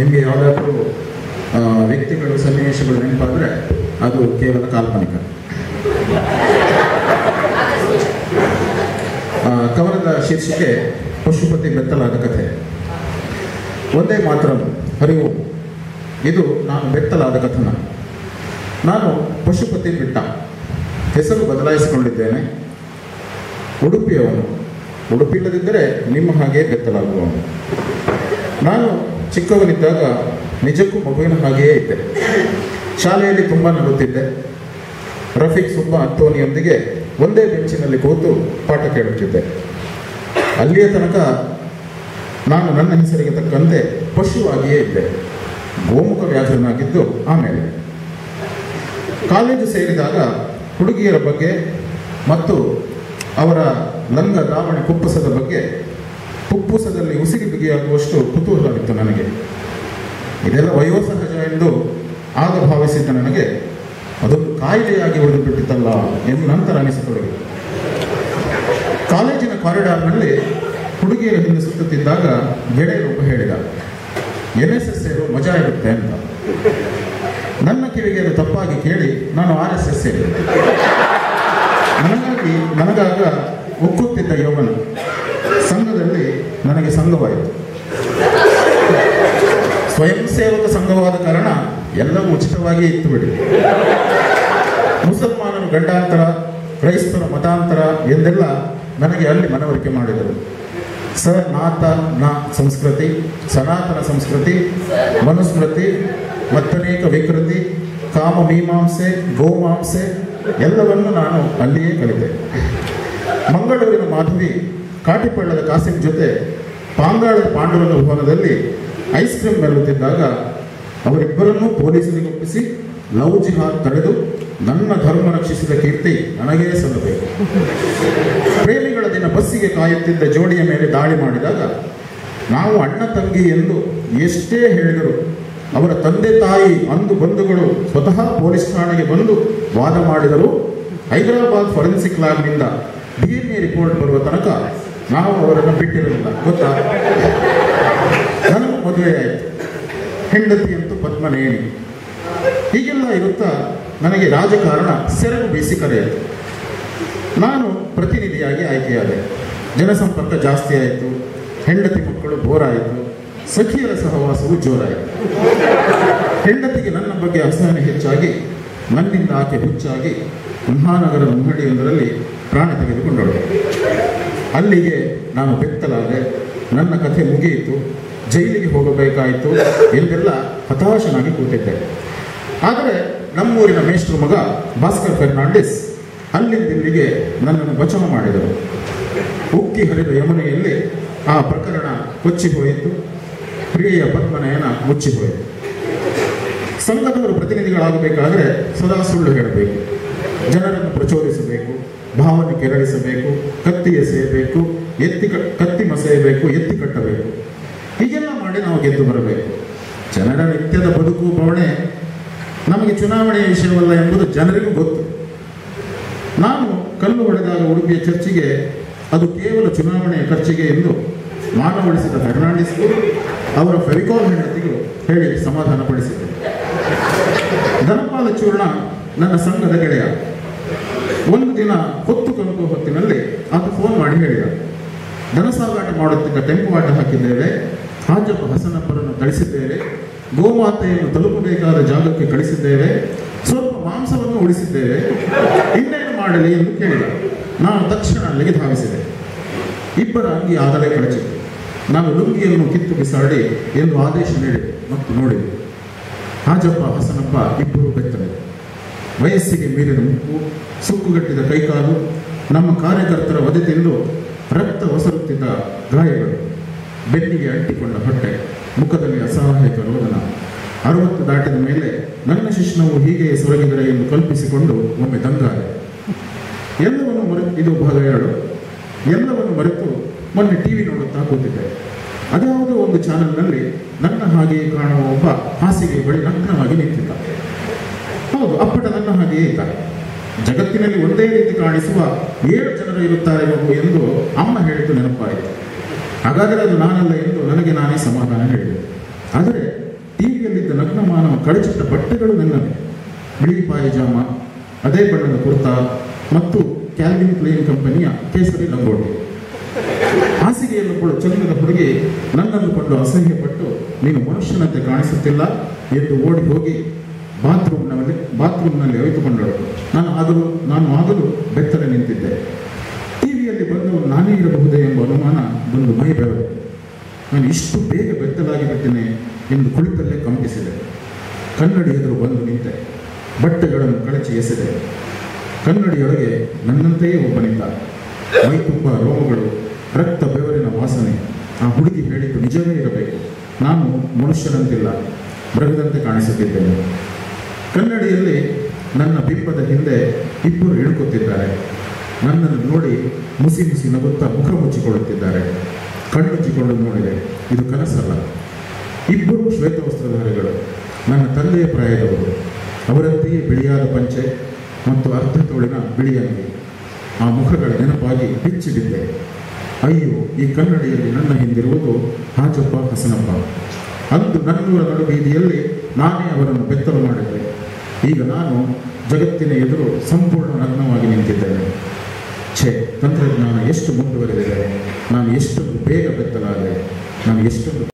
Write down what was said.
ನಿಮಗೆ ಯಾವುದಾದ್ರೂ ವ್ಯಕ್ತಿಗಳು ಸನ್ನಿವೇಶಗಳು ನೆನಪಾದರೆ ಅದು ಕೇವಲ ಕಾಲ್ಪನಿಕ. ಕವನದ ಶೀರ್ಷಿಕೆ ಪಶುಪತಿ ಬೆತ್ತಲಾದ ಕಥೆ. ಒಂದೇ ಮಾತ್ರ ಹರಿವು. ಇದು ನಾನು ಬೆತ್ತಲಾದ ಕಥನ. ನಾನು ಪಶುಪತಿ ಬಿಟ್ಟ. ಹೆಸರು ಬದಲಾಯಿಸಿಕೊಂಡಿದ್ದೇನೆ. ಉಡುಪಿಯವನು. ಉಡುಪಿಲ್ಲದಿದ್ದರೆ ನಿಮ್ಮ ಹಾಗೆ ಬೆತ್ತಲಾಗುವವನು. ನಾನು ಚಿಕ್ಕವನಿದ್ದಾಗ ನಿಜಕ್ಕೂ ಮಗುವಿನ ಹಾಗೆಯೇ ಇದ್ದೆ. ಶಾಲೆಯಲ್ಲಿ ತುಂಬ ನಗುತ್ತಿದ್ದೆ. ರಫೀಕ್ ಸುಬ್ಬ ಅಂತೋನಿಯೊಂದಿಗೆ ಒಂದೇ ಬೆಂಚಿನಲ್ಲಿ ಕೂತು ಪಾಠ ಕೇಳುತ್ತಿದ್ದೆ. ಅಲ್ಲಿಯ ತನಕ ನಾನು ನನ್ನ ಹೆಸರಿಗೆ ತಕ್ಕಂತೆ ಪಶುವಾಗಿಯೇ ಇದ್ದೆ. ಗೋಮುಖ ವ್ಯಾಧನಾಗಿದ್ದು ಆಮೇಲೆ. ಕಾಲೇಜು ಸೇರಿದಾಗ ಹುಡುಗಿಯರ ಬಗ್ಗೆ ಮತ್ತು ಅವರ ಲಂಗ ದಾವಣಿ ಕುಪ್ಪಸದ ಬಗ್ಗೆ ಕುಪ್ಪುಸದಲ್ಲಿ ಉಸಿರಿ ಬಿಗಿಯಾಗುವಷ್ಟು ಕುತೂಹಲವಿತ್ತು ನನಗೆ. ಇದೆಲ್ಲ ವಯೋಸಹಜ ಎಂದು ಆಗ ಭಾವಿಸಿದ್ದ ನನಗೆ, ಅದು ಕಾಯಿಲೆಯಾಗಿ ಉಳಿದು ಬಿಟ್ಟಿತಲ್ಲ ಎಂದು ನಂತರ ಅನಿಸತೊಡಗಿತು. ಕಾಲೇಜಿನ ಕಾರಿಡಾರ್ನಲ್ಲಿ ಹುಡುಗಿಯರ ಹಿಂದೆ ಸುತ್ತುತ್ತಿದ್ದಾಗ ಗೆಳೆಯರೊಬ್ಬ ಹೇಳಿದ, ಎನ್ ಎಸ್ ಎಸ್ ಸೇರು, ಮಜಾ ಇರುತ್ತೆ ಅಂತ. ನನ್ನ ಕಿವಿಗೆ ಅದು ತಪ್ಪಾಗಿ ಕೇಳಿ ನಾನು ಆರ್ ಎಸ್ ಎಸ್ ಸೇರಿದೆ. ನನಗಾಗಿ, ನನಗಾಗ ಒಕ್ಕುತ್ತಿದ್ದ ಯೌವನ. ಸಂಘದಲ್ಲಿ ನನಗೆ ಸಂಘವಾಯಿತು. ಸ್ವಯಂ ಸೇವಕ ಸಂಘವಾದ ಕಾರಣ ಎಲ್ಲವೂ ಉಚಿತವಾಗಿ ಇತ್ತು ಬಿಡಿ. ಮುಸಲ್ಮಾನರು ಗಂಡಾಂತರ, ಕ್ರೈಸ್ತರ ಮತಾಂತರ ಎಂದೆಲ್ಲ ನನಗೆ ಅಲ್ಲಿ ಮನವರಿಕೆ ಮಾಡಿದರು. ಸ ನಾತ ನ ಸಂಸ್ಕೃತಿ, ಸನಾತನ ಸಂಸ್ಕೃತಿ, ಮನುಸ್ಮೃತಿ, ಮತ್ತನೇಕ ವಿಕೃತಿ, ಕಾಮ, ಮೀಮಾಂಸೆ, ಗೋಮಾಂಸೆ ಎಲ್ಲವನ್ನು ನಾನು ಅಲ್ಲಿಯೇ ಕಲಿತೆ. ಮಂಗಳೂರಿನ ಮಾಧವಿ ಕಾಟಿಪಳ್ಳದ ಕಾಸಿಂ ಜೊತೆ ಪಾಂಗಾಳದ ಪಾಂಡವನ ಭವನದಲ್ಲಿ ಐಸ್ ಕ್ರೀಮ್ ಮೆಲ್ಲುತ್ತಿದ್ದಾಗ ಅವರಿಬ್ಬರನ್ನೂ ಪೊಲೀಸರಿಗೆ ಒಪ್ಪಿಸಿ ಲವ್ ಜಿಹಾದ್ ತಡೆದು ನನ್ನ ಧರ್ಮ ರಕ್ಷಿಸಿದ ಕೀರ್ತಿ ನನಗೇ ಸಲ್ಲಬೇಕು. ಪ್ರೇಮಿಗಳ ದಿನ ಬಸ್ಸಿಗೆ ಕಾಯುತ್ತಿದ್ದ ಜೋಡಿಯ ಮೇಲೆ ದಾಳಿ ಮಾಡಿದಾಗ ನಾವು ಅಣ್ಣ ತಂಗಿ ಎಂದು ಎಷ್ಟೇ ಹೇಳಿದರು ಅವರ ತಂದೆ ತಾಯಿ, ಅಂದು ಬಂಧುಗಳು ಸ್ವತಃ ಪೊಲೀಸ್ ಠಾಣೆಗೆ ಬಂದು ವಾದ ಮಾಡಿದರು ಹೈದರಾಬಾದ್ ಫೊರೆನ್ಸಿಕ್ ಲ್ಯಾಬ್ನಿಂದ ಡಿ ಎನ್ ಎ ರಿಪೋರ್ಟ್ ಬರುವ ತನಕ ನಾವು ಅವರನ್ನು ಬಿಟ್ಟಿರಲಿಲ್ಲ ಗೊತ್ತಾ? ನನಗೂ ಹೆಂಡತಿ ಅಂತ ಪದ್ಮನೇಣಿ. ಹೀಗೆಲ್ಲ ಇರುತ್ತಾ ನನಗೆ ರಾಜಕಾರಣ ಸೆರಗು ಬೀಸಿ ಕರೆಯಿತು ನಾನು ಪ್ರತಿನಿಧಿಯಾಗಿ ಆಯ್ಕೆಯಾದೆ. ಜನಸಂಪರ್ಕ ಜಾಸ್ತಿ ಆಯಿತು. ಹೆಂಡತಿ ಮಕ್ಕಳು ಬೋರಾಯಿತು. ಸಖಿಯರ ಸಹವಾಸವು ಜೋರಾಯಿತು. ಹೆಂಡತಿಗೆ ನನ್ನ ಬಗ್ಗೆ ಅಸಹನೆ ಹೆಚ್ಚಾಗಿ, ನನ್ನಿಂದ ಆಕೆ ಹುಚ್ಚಾಗಿ ಮಹಾನಗರದ ಮುಂಗಡಿಯೊಂದರಲ್ಲಿ ಪ್ರಾಣ ತೆಗೆದುಕೊಂಡಳು. ಅಲ್ಲಿಗೆ ನಾನು ಬೆತ್ತಲಾದೆ, ನನ್ನ ಕಥೆ ಮುಗಿಯಿತು, ಜೈಲಿಗೆ ಹೋಗಬೇಕಾಯಿತು ಎಂದೆಲ್ಲ ಹತಾಶನಾಗಿ ಕೂತಿದ್ದೆ. ಆದರೆ ನಮ್ಮೂರಿನ ಮೇಷ್ಟ್ರ ಮಗ ಭಾಸ್ಕರ್ ಫೆರ್ನಾಂಡಿಸ್ ಅಲ್ಲಿಂದಿಲ್ಲಿಗೆ ನನ್ನನ್ನು ವಚನ ಮಾಡಿದರು. ಉಕ್ಕಿ ಹರಿದ ಯಮುನೆಯಲ್ಲಿ ಆ ಪ್ರಕರಣ ಕೊಚ್ಚಿ ಹೋಯಿತು ಪ್ರಿಯ ಪದ್ಮನಯನ ಮುಚ್ಚಿ ಹೋಯಿತು ಸಂಘದವರು ಪ್ರತಿನಿಧಿಗಳಾಗಬೇಕಾದರೆ ಸದಾ ಸುಳ್ಳು ಹೇಳಬೇಕು, ಜನರನ್ನು ಪ್ರಚೋದಿಸಬೇಕು ಭಾವನೆ ಕೆರಳಿಸಬೇಕು ಕತ್ತಿ ಎಸೆಯಬೇಕು ಎತ್ತಿ ಕತ್ತಿ ಮಸೆಯಬೇಕು, ಎತ್ತಿ ಕಟ್ಟಬೇಕು. ಹೀಗೆಲ್ಲ ಮಾಡಿ ನಾವು ಗೆದ್ದು ಬರಬೇಕು. ಜನರ ನಿತ್ಯದ ಬದುಕು ಬವಣೆ ನಮಗೆ ಚುನಾವಣೆಯ ವಿಷಯವಲ್ಲ ಎಂಬುದು ಜನರಿಗೂ ಗೊತ್ತು. ನಾನು ಕಲ್ಲು ಹೊಡೆದಾಗ ಉಡುಪಿಯ ಚರ್ಚಿಗೆ, ಅದು ಕೇವಲ ಚುನಾವಣೆಯ ಖರ್ಚಿಗೆ ಎಂದು ಮಾನವಳಿಸಿದ ಫೆರ್ನಾಂಡಿಸ್ಗೂ ಅವರ ಫೆವಿಕಾಲ್ ಹೆಂಡತಿಗೂ ಹೇಳಿ ಸಮಾಧಾನಪಡಿಸಿದೆ ಧನಪಾಲ ಚೂರ್ಣ ನನ್ನ ಸಂಘದ ಗೆಳೆಯ. ಒಂದು ದಿನ ಹೊತ್ತು ತಲುಪುವ ಹೊತ್ತಿನಲ್ಲಿ ಆತ ಫೋನ್ ಮಾಡಿ ಹೇಳಿದ. ದನ ಸಾಗಾಟ ಮಾಡುತ್ತಿದ್ದ ಟೆಂಪು ಆಟ ಹಾಕಿದ್ದೇವೆ. ಹಾಜಪ್ಪ ಹಸನಪ್ಪರನ್ನು ಕಳಿಸಿದ್ದೇವೆ. ಗೋಮಾತೆಯನ್ನು ತಲುಪಬೇಕಾದ ಜಾಗಕ್ಕೆ ಕಳಿಸಿದ್ದೇವೆ. ಸ್ವಲ್ಪ ಮಾಂಸವನ್ನು ಉಳಿಸಿದ್ದೇವೆ. ಇನ್ನೇನು ಮಾಡಲಿ? ಎಂದು ಕೇಳಿದ. ನಾನು ತಕ್ಷಣ ಅಲ್ಲಿಗೆ ಧಾವಿಸಿದೆ. ಇಬ್ಬರ ಅಂಗಿ ಆಗಲೇ ಕಳಚಿತು ನಾನು ಲುಂಗಿಯನ್ನು ಕಿತ್ತು ಬಿಸಾಡಿ ಎಂದು ಆದೇಶ ನೀಡಿದೆ ಮತ್ತು ನೋಡಿದೆ. ಹಾಜಪ್ಪ, ಹಸನಪ್ಪ ಇಬ್ಬರು ಬೆತ್ತಲೆ ವಯಸ್ಸಿಗೆ ಮೀರಿದ ಮುಕ್ಕು, ಸುಕ್ಕುಗಟ್ಟಿದ ಕೈಕಾಲು, ನಮ್ಮ ಕಾರ್ಯಕರ್ತರ ತಿಂದು ರಕ್ತ ಹೊಸರುತ್ತಿದ್ದ ಗಾಯಗಳು, ಬೆನ್ನಿಗೆ ಅಂಟಿಕೊಂಡ ಹೊಟ್ಟೆ, ಮುಖದಲ್ಲಿ ಅಸಹಾಯಕ ರೋದನ. ಅರವತ್ತು ದಾಟಿದ ಮೇಲೆ ನನ್ನ ಶಿಕ್ಷಣವು ಹೀಗೆ ಸೊರಗಿದರೆ ಎಂದು ಕಲ್ಪಿಸಿಕೊಂಡು ಒಮ್ಮೆ ದಂಗಾದೆ ಎಲ್ಲವನ್ನು ಮರೆತು, ಇದು ಭಾಗ ಎರಡು. ಎಲ್ಲವನ್ನು ಮರೆತು ಮೊನ್ನೆ ಟಿವಿ ನೋಡುತ್ತಾ ಕೂತಿದ್ದೆ. ಅದ್ಯಾವುದೋ ಒಂದು ಚಾನಲ್ನಲ್ಲಿ ನನ್ನ ಹಾಗೆಯೇ ಕಾಣುವ ಒಬ್ಬ ಹಾಸಿಗೆ ಬಳಿ ನಗ್ನವಾಗಿ ನಿಂತಿದ್ದ. ಹೌದು ಅಪ್ಪಟ ನನ್ನ ಹಾಗೆಯೇ ಇದ್ದಾರೆ ಜಗತ್ತಿನಲ್ಲಿ ಒಂದೇ ರೀತಿ ಕಾಣಿಸುವ ಏಳು ಜನರು ಇರುತ್ತಾರೆ ಎಂದು ಅಮ್ಮ ಹೇಳಿದ್ದು ನೆನಪಾಯಿತು. ಹಾಗಾದರೆ ಅದು ನಾನಲ್ಲ ಎಂದು ನನಗೆ ನಾನೇ ಸಮಾಧಾನ ಹೇಳಿದೆ. ಆದರೆ ಮಾನವ ಕಳಚಿಟ್ಟ ಬಟ್ಟೆಗಳು ನನ್ನ ಬಿಳಿ ಪಾಯಜಾಮ, ಅದೇ ಬಣ್ಣದ ಕುರ್ತಾ ಮತ್ತು ಕ್ಯಾಲ್ವಿನ್ ಕ್ಲೈನ್ ಕಂಪನಿಯ ಕೇಸರಿ ಲಂಗೋಟಿ ಹಾಸಿಗೆಯನ್ನು ಕೂಡ ಚಂದ್ರದ ಹುಡುಗಿ ನನ್ನನ್ನು ಕೊಟ್ಟು ಅಸಹ್ಯಪಟ್ಟು, ನೀನು ಮನುಷ್ಯನಂತೆ ಕಾಣಿಸುತ್ತಿಲ್ಲ ಎಂದು ಓಡಿ ಹೋಗಿ ಬಾತ್ರೂಮ್ನಲ್ಲಿ ಬಾತ್ರೂಮ್ನಲ್ಲಿ ಅವಿತುಕೊಂಡಳು ನಾನು ಆದರೂ ನಾನು ಆಗಲು ಬೆತ್ತಲೆ ನಿಂತಿದ್ದೆ. ಟಿವಿಯಲ್ಲಿ ಬಂದು ನಾನೇ ಇರಬಹುದೇ ಎಂಬ ಅನುಮಾನ ಬಂದು ಮೈ ಬೆಳೆದು ನಾನು ಇಷ್ಟು ಬೇಗ ಬೆತ್ತಲಾಗಿ ಎಂದು ಕುಳಿತಲ್ಲೇ ಕಂಪಿಸಿದೆ. ಕನ್ನಡಿ ಎದುರು ಬಂದು ನಿಂತೆ. ಬಟ್ಟೆಗಳನ್ನು ಕಳಚಿ ಎಸೆದೆ. ಕನ್ನಡಿಯೊಳಗೆ ನನ್ನಂತೆಯೇ ಒಬ್ಬನಿದ್ದ. ಮೈ ತುಂಬ ರೋಮಗಳು, ರಕ್ತ ಬೆವರಿನ ವಾಸನೆ, ಆ ಹುಡುಗಿ ಹೇಳಿದ್ದು ನಿಜವೇ ಇರಬೇಕು. ನಾನು ಮನುಷ್ಯನಂತಿಲ್ಲ. ಮೃಗದಂತೆ ಕಾಣಿಸುತ್ತಿದ್ದೇನೆ. ಕನ್ನಡಿಯಲ್ಲಿ ನನ್ನ ಬಿಂಬದ ಹಿಂದೆ ಇಬ್ಬರು ಇಳುಕುತ್ತಿದ್ದಾರೆ. ನನ್ನನ್ನು ನೋಡಿ ಮುಸಿ ಮುಸಿ ನಗುತ್ತಾ ಮುಖ ಮುಚ್ಚಿಕೊಳ್ಳುತ್ತಿದ್ದಾರೆ. ಕಣ್ಣು ಕಣ್ಣುಚ್ಚಿಕೊಂಡು ನೋಡಿದೆ, ಇದು ಕನಸಲ್ಲ. ಇಬ್ಬರು ಶ್ವೇತವಸ್ತ್ರಧಾರಿಗಳು, ನನ್ನ ತಂದೆಯ ಪ್ರಾಯದವರು, ಅವರಂತೆಯೇ ಬಿಳಿಯಾದ ಪಂಚೆ ಮತ್ತು ಅರ್ಧ ತೋಳಿನ ಬಿಳಿ ಅಂಗಿ. ಆ ಮುಖಗಳ ನೆನಪಾಗಿ ಬಿಚ್ಚಿಬಿದ್ದೆ ಅಯ್ಯೋ, ಈ ಕನ್ನಡಿಯಲ್ಲಿ ನನ್ನ ಹಿಂದಿರುವುದು ಹಾಜಪ್ಪ, ಹಸನಪ್ಪ. ಅಂದು ನನ್ನೂರ ನಡು ಬೀದಿಯಲ್ಲಿ ನಾನೇ ಅವರನ್ನು ಬೆತ್ತಲು ಮಾಡಿದ್ದೆ. ಈಗ ನಾನು ಜಗತ್ತಿನ ಎದುರು ಸಂಪೂರ್ಣ ನಗ್ನವಾಗಿ ನಿಂತಿದ್ದೇನೆ. ಛೇ, ತಂತ್ರಜ್ಞಾನ ಎಷ್ಟು ಮುಂದುವರೆದಿದೆ. ನಾನು ಎಷ್ಟು ಬೇಗ ಬೆತ್ತಲಾದೆ. ನಾನು ಎಷ್ಟೊಂದು